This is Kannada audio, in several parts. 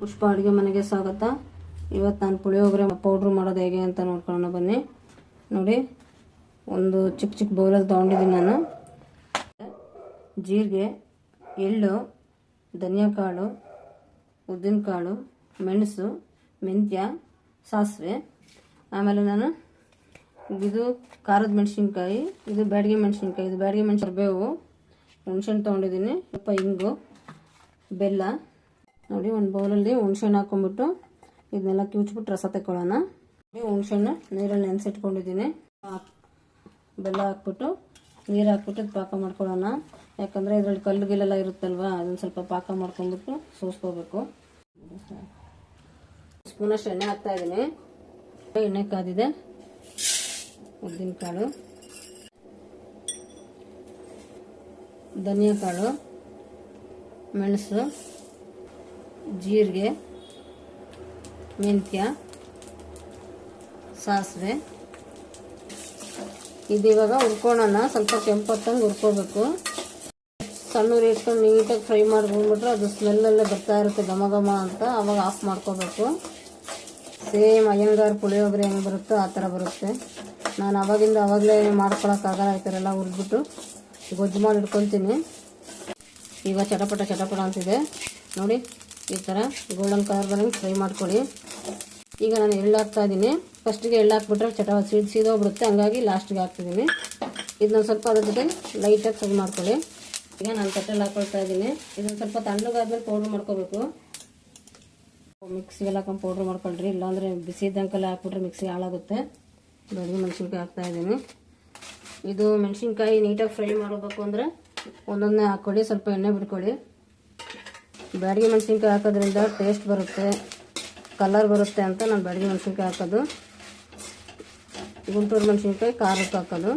ಪುಷ್ಪ ಅಡುಗೆ ಮನೆಗೆ ಸ್ವಾಗತ. ಇವತ್ತು ನಾನು ಪುಳಿಯೋಗರೆ ಪೌಡ್ರ್ ಮಾಡೋದು ಹೇಗೆ ಅಂತ ನೋಡ್ಕೊಳ್ಳೋಣ ಬನ್ನಿ. ನೋಡಿ, ಒಂದು ಚಿಕ್ಕ ಚಿಕ್ಕ ಬೌಲಲ್ಲಿ ತೊಗೊಂಡಿದ್ದೀನಿ ನಾನು. ಜೀರಿಗೆ, ಎಳ್ಳು ಧನಿಯಾಕಾಳು ಉದ್ದಿನಕಾಳು ಮೆಣಸು, ಮೆಂತ್ಯ, ಸಾಸಿವೆ. ಆಮೇಲೆ ನಾನು ಇದು ಖಾರದ ಮೆಣಸಿನ್ಕಾಯಿ, ಇದು ಬ್ಯಾಡಿಗೆ ಮೆಣಸಿನ್ಕಾಯಿ, ಇದು ಬ್ಯಾಡಿಗೆ ಮೆಣಸು ಬೇವು ಹುಣ್ಸೆಹಣ್ಣು ತೊಗೊಂಡಿದ್ದೀನಿ, ಸ್ವಲ್ಪ ಇಂಗು, ಬೆಲ್ಲ. ನೋಡಿ, ಒಂದು ಬೌಲಲ್ಲಿ ಹುಣ್ಸೆಹಣ್ಣು ಹಾಕೊಂಡ್ಬಿಟ್ಟು ಇದನ್ನೆಲ್ಲ ಕಿವುಚ್ಬಿಟ್ಟು ರಸ ತಗೊಳ್ಳೋಣ ನೋಡಿ, ಹುಣ್ಸೆಹಣ್ಣು ನೀರಲ್ಲಿ ನೆನೆಸಿಟ್ಕೊಂಡಿದ್ದೀನಿ. ಬೆಲ್ಲ ಹಾಕ್ಬಿಟ್ಟು ನೀರು ಹಾಕ್ಬಿಟ್ಟು ಪಾಕ ಮಾಡ್ಕೊಳ್ಳೋಣ. ಯಾಕಂದರೆ ಇದರಲ್ಲಿ ಕಲ್ಲು ಗಿಲ್ಲೆಲ್ಲ ಇರುತ್ತಲ್ವ, ಅದನ್ನು ಸ್ವಲ್ಪ ಪಾಕ ಮಾಡ್ಕೊಂಡ್ಬಿಟ್ಟು ಸೋಸ್ಕೋಬೇಕು. ಸ್ಪೂನಷ್ಟು ಎಣ್ಣೆ ಹಾಕ್ತಾ ಇದ್ದೀನಿ. ಎಣ್ಣೆ ಕಾದಿದೆ. ಉದ್ದಿನ ಕಾಳು. ಧನಿಯಾ ಕಾಳು. ಮೆಣಸು. ಜೀರಿಗೆ, ಮೆಂತ್ಯ, ಸಾಸಿವೆ. ಇದು ಇವಾಗ ಹುರ್ಕೊಳ್ಳೋಣ ಸ್ವಲ್ಪ ಕೆಂಪತ್ತಂಗೆ ಹುರ್ಕೋಬೇಕು. ಸಣ್ಣ ರೇಟ್ಕೊಂಡು ನೀಟಾಗಿ ಫ್ರೈ ಮಾಡ್ಕೊಂಡ್ಬಿಟ್ರೆ ಅದು ಸ್ಮೆಲ್ಲೆಲ್ಲ ಬರ್ತಾ ಇರುತ್ತೆ ಘಮ ಘಮ ಅಂತ. ಅವಾಗ ಆಫ್ ಮಾಡ್ಕೋಬೇಕು. ಸೇಮ್ ಅಯ್ಯಂಗಾರ್ ಪುಳಿಯೋಗರೆ ಹೆಂಗೆ ಬರುತ್ತೋ ಆ ಥರ ಬರುತ್ತೆ. ನಾನು ಅವಾಗಿಂದ ಅವಾಗಲೇ ಮಾಡ್ಕೊಳಕ್ಕಾಗಲ್ಲ ಈ ಥರ ಎಲ್ಲ ಹುರಿದ್ಬಿಟ್ಟು. ಗೊಜ್ಜು ಮಾಡಿ ಇಟ್ಕೊತೀನಿ ಈಗ ಚಟಪಟ ಚಟಪಟ ಅಂತಿದೆ. ನೋಡಿ. ಈ ಥರ ಗೋಲ್ಡನ್ ಕಲರ್ ಬರೋಂಗೆ ಫ್ರೈ ಮಾಡ್ಕೊಳ್ಳಿ. ಈಗ ನಾನು ಎಳ್ಳು ಹಾಕ್ತಾ ಇದ್ದೀನಿ. ಫಸ್ಟಿಗೆ ಎಳ್ಳು ಹಾಕ್ಬಿಟ್ರೆ ಚಟ ಸೀದ್ ಸೀದೋಗ್ಬಿಡುತ್ತೆ. ಹಂಗಾಗಿ ಲಾಸ್ಟಿಗೆ ಹಾಕ್ತಿದ್ದೀನಿ. ಇದನ್ನ ಸ್ವಲ್ಪ ಅದ್ರ ಜೊತೆ ಲೈಟಾಗಿ ಫ್ರೈ ಮಾಡ್ಕೊಳ್ಳಿ. ಈಗ ನಾನು ತಟ್ಟೆಲ್ಲಿ ಹಾಕ್ಕೊಳ್ತಾ ಇದ್ದೀನಿ. ಇದನ್ನು ಸ್ವಲ್ಪ ತಣ್ಣಗಾದ್ಮೇಲೆ ಪೌಡ್ರ್ ಮಾಡ್ಕೋಬೇಕು. ಮಿಕ್ಸಿಗೆಲ್ಲ ಹಾಕೊಂಡು ಪೌಡ್ರ್ ಮಾಡ್ಕೊಳ್ರಿ. ಇಲ್ಲಾಂದರೆ ಬಿಸಿ ಇದ್ದಂಗೆಲ್ಲ ಹಾಕ್ಬಿಟ್ರೆ ಮಿಕ್ಸಿ ಹಾಳಾಗುತ್ತೆ. ಬೆಳಗ್ಗೆ ಮೆಣಸಿನ್ಕಾಯಿ ಹಾಕ್ತಾ ಇದ್ದೀನಿ. ಇದು ಮೆಣಸಿನ್ಕಾಯಿ ನೀಟಾಗಿ ಫ್ರೈ ಮಾಡಬೇಕು ಅಂದರೆ ಒಂದೊಂದೇ ಹಾಕ್ಕೊಳ್ಳಿ. ಸ್ವಲ್ಪ ಎಣ್ಣೆ ಬಿಡ್ಕೊಳ್ಳಿ ಬ್ಯಾಡಗಿ ಮೆಣಸಿನ್ಕಾಯಿ ಹಾಕೋದ್ರಿಂದ ಟೇಸ್ಟ್ ಬರುತ್ತೆ ಕಲರ್ ಬರುತ್ತೆ ಅಂತ ನಾನು ಬ್ಯಾಡಗಿ ಮೆಣಸಿನ್ಕಾಯಿ ಹಾಕೋದು. ಗುಂಟೂರು ಮೆಣಸಿನ್ಕಾಯಿ ಖಾರಕ್ಕೆ ಹಾಕೋದು.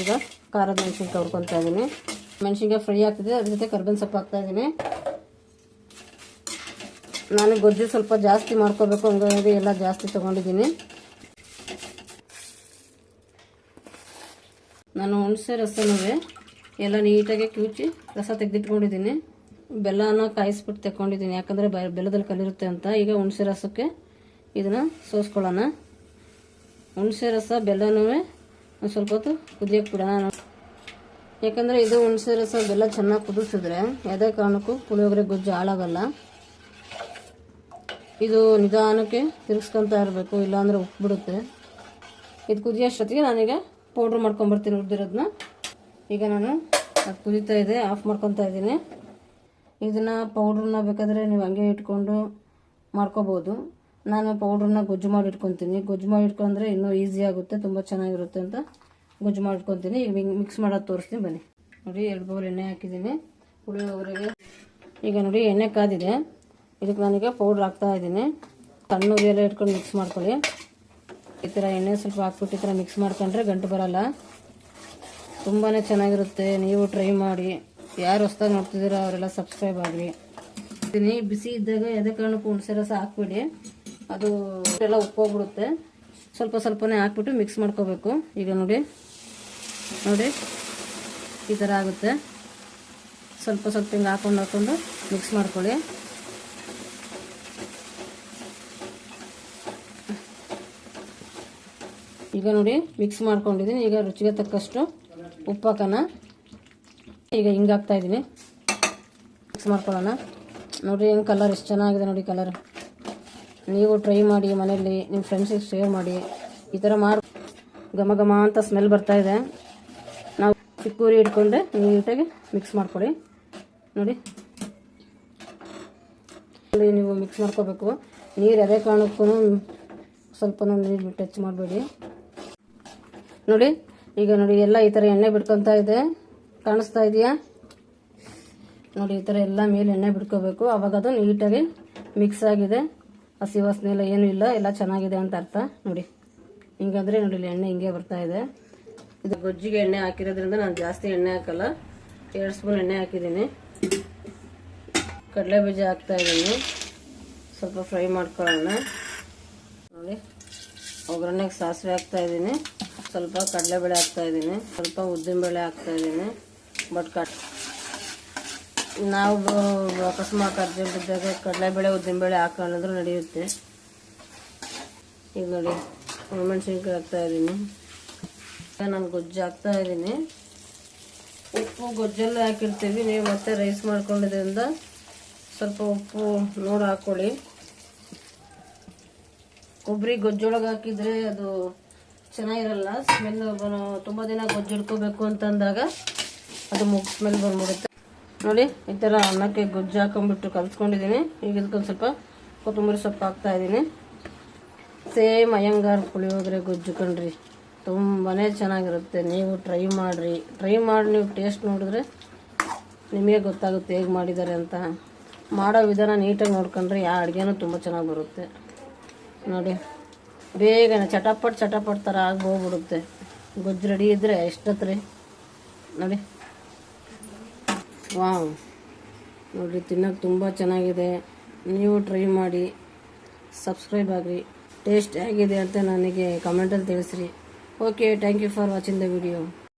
ಈಗ ಖಾರದ ಮೆಣಸಿನ್ಕಾಯಿ ಹುರ್ಕೊತಾ ಇದ್ದೀನಿ. ಮೆಣಸಿನ್ಕಾಯಿ ಫ್ರೈ ಆಗ್ತಿದೆ, ಅದ್ರ ಜೊತೆ ಕರ್ಬೇವಿನ ಸೊಪ್ಪು ಹಾಕ್ತಾ ಇದ್ದೀನಿ. ನಾನು ಗೊಜ್ಜು ಸ್ವಲ್ಪ ಜಾಸ್ತಿ ಮಾಡ್ಕೋಬೇಕು ಹಂಗಾಗಿ ಎಲ್ಲ ಜಾಸ್ತಿ ತೊಗೊಂಡಿದ್ದೀನಿ. ನಾನು ಹುಣಸೆ ರಸನೂ ಎಲ್ಲ ನೀಟಾಗಿ ಕಿವುಚಿ ರಸ ತೆಗೆದಿಟ್ಕೊಂಡಿದ್ದೀನಿ. ಬೆಲ್ಲನ ಕಾಯಿಸ್ಬಿಟ್ಟು ತೆಕ್ಕೊಂಡಿದ್ದೀನಿ ಯಾಕಂದರೆ ಬೆಲ್ಲದಲ್ಲಿ ಕಲಿರುತ್ತೆ ಅಂತ. ಈಗ ಹುಣಸೆ ರಸಕ್ಕೆ ಇದನ್ನು ಸೋಸ್ಕೊಳ್ಳೋಣ. ಹುಣಸೆ ರಸ, ಬೆಲ್ಲನೂ ಒಂದು ಸ್ವಲ್ಪ ಹೊತ್ತು ಕುದಿಯೋಕೆ ಬಿಡೋಣ. ಯಾಕಂದರೆ ಇದು ಹುಣಸೆ ರಸ, ಬೆಲ್ಲ ಚೆನ್ನಾಗಿ ಕುದಿಸಿದ್ರೆ ಯಾವುದೇ ಕಾರಣಕ್ಕೂ ಪುಳಿಯೋಗರೆ ಗೊಜ್ಜು ಹಾಳಾಗಲ್ಲ. ಇದು ನಿಧಾನಕ್ಕೆ ತಿರುಗಿಸ್ಕೊತಾ ಇರಬೇಕು, ಇಲ್ಲಾಂದರೆ ಉಪ್ಪಿಬಿಡುತ್ತೆ ಇದು ಕುದಿಯೋಷ್ಟೊತ್ತಿಗೆ ನಾನೀಗ ಪೌಡ್ರ್ ಮಾಡ್ಕೊಂಬರ್ತೀನಿ ಉದ್ದಿರೋದನ್ನ ಈಗ ನಾನು ಅದು ಕುದೀತಾ ಇದೆ ಆಫ್ ಮಾಡ್ಕೊತಾ ಇದ್ದೀನಿ. ಇದನ್ನು ಪೌಡ್ರನ್ನ ಬೇಕಾದರೆ ನೀವು ಹಂಗೆ ಇಟ್ಕೊಂಡು ಮಾಡ್ಕೋಬೋದು. ನಾನು ಪೌಡ್ರನ್ನ ಗೊಜ್ಜು ಮಾಡಿ ಇಟ್ಕೊತೀನಿ. ಗೊಜ್ಜು ಮಾಡಿ ಇಟ್ಕೊಂಡ್ರೆ ಇನ್ನೂ ಈಸಿ ಆಗುತ್ತೆ, ತುಂಬ ಚೆನ್ನಾಗಿರುತ್ತೆ ಅಂತ ಗೊಜ್ಜು ಮಾಡಿ ಈಗ ಮಿಕ್ಸ್ ಮಾಡೋದು ತೋರಿಸ್ತೀನಿ, ಬನ್ನಿ. ನೋಡಿ ಎರಡು ಬೌಲ್ ಎಣ್ಣೆ ಹಾಕಿದ್ದೀನಿ. ಪುಳಿಯೋಗರೆಗೆ ಈಗ ನೋಡಿ, ಎಣ್ಣೆ ಕಾದಿದೆ. ಇದಕ್ಕೆ ನನಗೆ ಪೌಡ್ರ್ ಹಾಕ್ತಾ ಇದ್ದೀನಿ. ಸಣ್ಣ ಎಲ್ಲ ಇಟ್ಕೊಂಡು ಮಿಕ್ಸ್ ಮಾಡ್ಕೊಳ್ಳಿ. ಈ ಥರ ಎಣ್ಣೆ ಸ್ವಲ್ಪ ಹಾಕ್ಬಿಟ್ಟು ಈ ಥರ ಮಿಕ್ಸ್ ಮಾಡ್ಕೊಂಡ್ರೆ ಗಂಟು ಬರಲ್ಲ. ತುಂಬಾ ಚೆನ್ನಾಗಿರುತ್ತೆ. ನೀವು ಟ್ರೈ ಮಾಡಿ. ಯಾರು ಹೊಸ್ದಾಗಿ ನೋಡ್ತಿದ್ದೀರೋ ಅವರೆಲ್ಲ ಸಬ್ಸ್ಕ್ರೈಬ್ ಆಗಲಿ ಬಿಸಿ ಇದ್ದಾಗ ಎದೆ ಕಾರಣಕ್ಕೂ ಹುಣಸೆ ರಸ ಹಾಕ್ಬಿಡಿ. ಅದು ಎಲ್ಲ ಉಪ್ಪೋಗ್ಬಿಡುತ್ತೆ ಸ್ವಲ್ಪ ಸ್ವಲ್ಪನೇ ಹಾಕ್ಬಿಟ್ಟು ಮಿಕ್ಸ್ ಮಾಡ್ಕೋಬೇಕು. ಈಗ ನೋಡಿ. ನೋಡಿ. ಈ ಥರ ಆಗುತ್ತೆ. ಸ್ವಲ್ಪ ಸ್ವಲ್ಪ ಹಿಂಗೆ ಹಾಕೊಂಡು ಹಾಕೊಂಡು ಮಿಕ್ಸ್ ಮಾಡ್ಕೊಳ್ಳಿ. ಈಗ ನೋಡಿ ಮಿಕ್ಸ್ ಮಾಡ್ಕೊಂಡಿದ್ದೀನಿ ಈಗ ರುಚಿಗೆ ತಕ್ಕಷ್ಟು ಉಪ್ಪು ಹಾಕೋಣ ಈಗ ಹಿಂಗೆ ಹಾಕ್ತಾಯಿದ್ದೀನಿ ಮಿಕ್ಸ್ ಮಾಡ್ಕೊಳ್ಳೋಣ. ನೋಡಿ ಹೆಂಗೆ ಕಲರ್ ಎಷ್ಟು ಚೆನ್ನಾಗಿದೆ ನೋಡಿ ಕಲರ್ ನೀವು ಟ್ರೈ ಮಾಡಿ ಮನೆಯಲ್ಲಿ ನಿಮ್ಮ ಫ್ರೆಂಡ್ಸಿಗೆ ಶೇರ್ ಮಾಡಿ. ಈ ಥರ ಮಾಡಿ ಘಮ ಘಮ ಅಂತ ಸ್ಮೆಲ್ ಬರ್ತಾ ಇದೆ. ನಾವು ಚಿಕ್ಕೂರಿ ಇಟ್ಕೊಂಡ್ರೆ ನೀಟಾಗಿ ಮಿಕ್ಸ್ ಮಾಡ್ಕೊಳ್ಳಿ. ನೋಡಿ. ನೀವು ಮಿಕ್ಸ್ ಮಾಡ್ಕೋಬೇಕು. ನೀರು ಅದೇ ಕಾರಣಕ್ಕೂ ಸ್ವಲ್ಪ ನೀರು ಟಚ್ ಮಾಡಬೇಡಿ. ನೋಡಿ. ಈಗ ನೋಡಿ, ಎಲ್ಲ ಈ ಥರ ಎಣ್ಣೆ ಬಿಡ್ಕೊತಾ ಇದೆ. ಕಾಣಿಸ್ತಾ ಇದೆಯಾ? ನೋಡಿ, ಈ ಥರ ಎಲ್ಲ ಮೇಲೆ ಎಣ್ಣೆ ಬಿಡ್ಕೋಬೇಕು ಅವಾಗ ಅದು ನೀಟಾಗಿ ಮಿಕ್ಸ್ ಆಗಿದೆ. ಹಸಿ ವಾಸನೆ ಎಲ್ಲ ಏನೂ ಇಲ್ಲ, ಎಲ್ಲ ಚೆನ್ನಾಗಿದೆ ಅಂತ ಅರ್ಥ. ನೋಡಿ, ಹಿಂಗಂದ್ರೆ ನೋಡಿ, ಇಲ್ಲಿ ಎಣ್ಣೆ ಹಿಂಗೆ ಬರ್ತಾ ಇದೆ. ಇದು ಗೊಜ್ಜಿಗೆ ಎಣ್ಣೆ ಹಾಕಿರೋದ್ರಿಂದ ನಾನು ಜಾಸ್ತಿ ಎಣ್ಣೆ ಹಾಕಲ್ಲ. ಎರಡು ಸ್ಪೂನ್ ಎಣ್ಣೆ ಹಾಕಿದ್ದೀನಿ. ಕಡಲೆ ಬೀಜ ಹಾಕ್ತಾ ಇದ್ದೀನಿ ಸ್ವಲ್ಪ ಫ್ರೈ ಮಾಡ್ಕೊಳ್ಳೋಣ. ನೋಡಿ, ಒಗ್ಗರಣೆಗೆ ಸಾಸಿವೆ ಹಾಕ್ತಾ ಇದ್ದೀನಿ ಸ್ವಲ್ಪ ಕಡಲೆಬೇಳೆ ಹಾಕ್ತಾ ಇದ್ದೀನಿ. ಸ್ವಲ್ಪ ಉದ್ದಿನಬೇಳೆ ಹಾಕ್ತಾ ಇದ್ದೀನಿ. ಬಟ್ ಕಟ್ ನಾವು ಅಕಸ್ಮಾತ್ ಅರ್ಜೆಂಟ್ ಇದ್ದಾಗ ಕಡಲೆಬೇಳೆ ಉದ್ದಿನಬೇಳೆ ಹಾಕೊಂಡ್ರೂ ನಡೆಯುತ್ತೆ. ಈಗ ನೋಡಿ ಮೆಣಸಿನ್ಕಾಯಿ ಹಾಕ್ತಾ ಇದ್ದೀನಿ. ಈಗ ನಾನು ಗೊಜ್ಜು ಹಾಕ್ತಾ ಇದ್ದೀನಿ. ಉಪ್ಪು ಗೊಜ್ಜೆಲ್ಲ ಹಾಕಿರ್ತೀವಿ. ನೀವು ಮತ್ತೆ ರೈಸ್ ಮಾಡ್ಕೊಂಡಿದ್ದರಿಂದ ಸ್ವಲ್ಪ ಉಪ್ಪು ನೋಡಿ ಹಾಕ್ಕೊಳ್ಳಿ ಕೊಬ್ಬರಿ ಗೊಜ್ಜೊಳಗೆ ಹಾಕಿದರೆ ಅದು ಚೆನ್ನಾಗಿರಲ್ಲ. ಸ್ಮೆಲ್ ತುಂಬ ದಿನ ಗೊಜ್ಜು ಹಿಡ್ಕೋಬೇಕು ಅಂತಂದಾಗ ಅದು ಮುಗ್ ಸ್ಮೆಲ್ ಬಂದ್ಬಿಡುತ್ತೆ. ನೋಡಿ, ಈ ಥರ ಅನ್ನಕ್ಕೆ ಗೊಜ್ಜು ಹಾಕೊಂಡ್ಬಿಟ್ಟು ಕಲ್ಸ್ಕೊಂಡಿದ್ದೀನಿ. ಈಗ ಇದಕ್ಕೊಂದು ಸ್ವಲ್ಪ ಕೊತ್ತಂಬರಿ ಸೊಪ್ಪು ಹಾಕ್ತಾ ಇದ್ದೀನಿ. ಸೇಮ್ ಅಯ್ಯಂಗಾರ್ ಪುಳಿಯೋಗರೆ ಗೊಜ್ಜು ಕಣ್ರಿ. ತುಂಬಾ ಚೆನ್ನಾಗಿರುತ್ತೆ. ನೀವು ಟ್ರೈ ಮಾಡಿರಿ. ಟ್ರೈ ಮಾಡಿ ನೀವು ಟೇಸ್ಟ್ ನೋಡಿದ್ರೆ ನಿಮಗೆ ಗೊತ್ತಾಗುತ್ತೆ ಹೇಗೆ ಮಾಡಿದ್ದಾರೆ ಅಂತ. ಮಾಡೋ ವಿಧಾನ ನೀಟಾಗಿ ನೋಡ್ಕೊಂಡ್ರೆ ಯಾವ ಅಡುಗೆನೂ ತುಂಬ ಚೆನ್ನಾಗಿ ಬರುತ್ತೆ. ನೋಡಿ. ಬೇಗನೆ ಚಟಪಟ್ ಚಟಪಟ್ ಥರ ಆಗಿ ಹೋಗ್ಬಿಡುತ್ತೆ. ಗೊಜ್ಜು ರೆಡಿ ಇದ್ದರೆ ಎಷ್ಟೊತ್ರಿ ನೋಡಿ. ವಾವ್. ನೋಡಿರಿ, ತಿನ್ನೋಕೆ ತುಂಬ ಚೆನ್ನಾಗಿದೆ. ನೀವು ಟ್ರೈ ಮಾಡಿ ಸಬ್ಸ್ಕ್ರೈಬ್ ಆಗಿರಿ. ಟೇಸ್ಟ್ ಹೇಗಿದೆ ಅಂತ ನನಗೆ ಕಮೆಂಟಲ್ಲಿ ತಿಳಿಸ್ರಿ. Okay thank you for watching the video